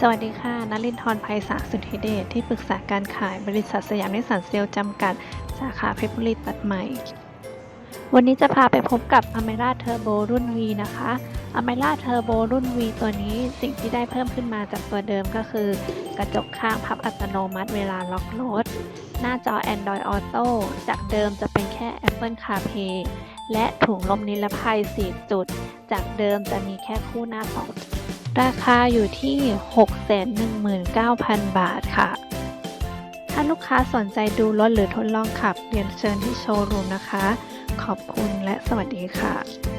สวัสดีค่ะนลินทร์ไพศาสุทธิเดชที่ปรึกษาการขายบริษัทสยามนิสสันเซลล์จำกัด สาขาเพชรบุรีตัดใหม่ วันนี้จะพาไปพบกับ a m e r a Turbo รุ่น V นะคะ a m e r a Turbo รุ่น V ตัวนี้สิ่งที่ได้เพิ่มขึ้นมาจากตัวเดิมก็คือ กระจกข้างพับอัตโนมัติเวลาล็อกรถ หน้าจอ Android Auto จากเดิมจะเป็นแค่ Apple CarPlay และถุงลมนิรภัย 4 จุด จากเดิมจะมีแค่คู่หน้าสอง ราคาอยู่ที่ 619,000 บาทค่ะ ถ้าลูกค้าสนใจดูรถหรือทดลองขับเรียนเชิญที่โชว์รูมนะคะ ขอบคุณและสวัสดีค่ะ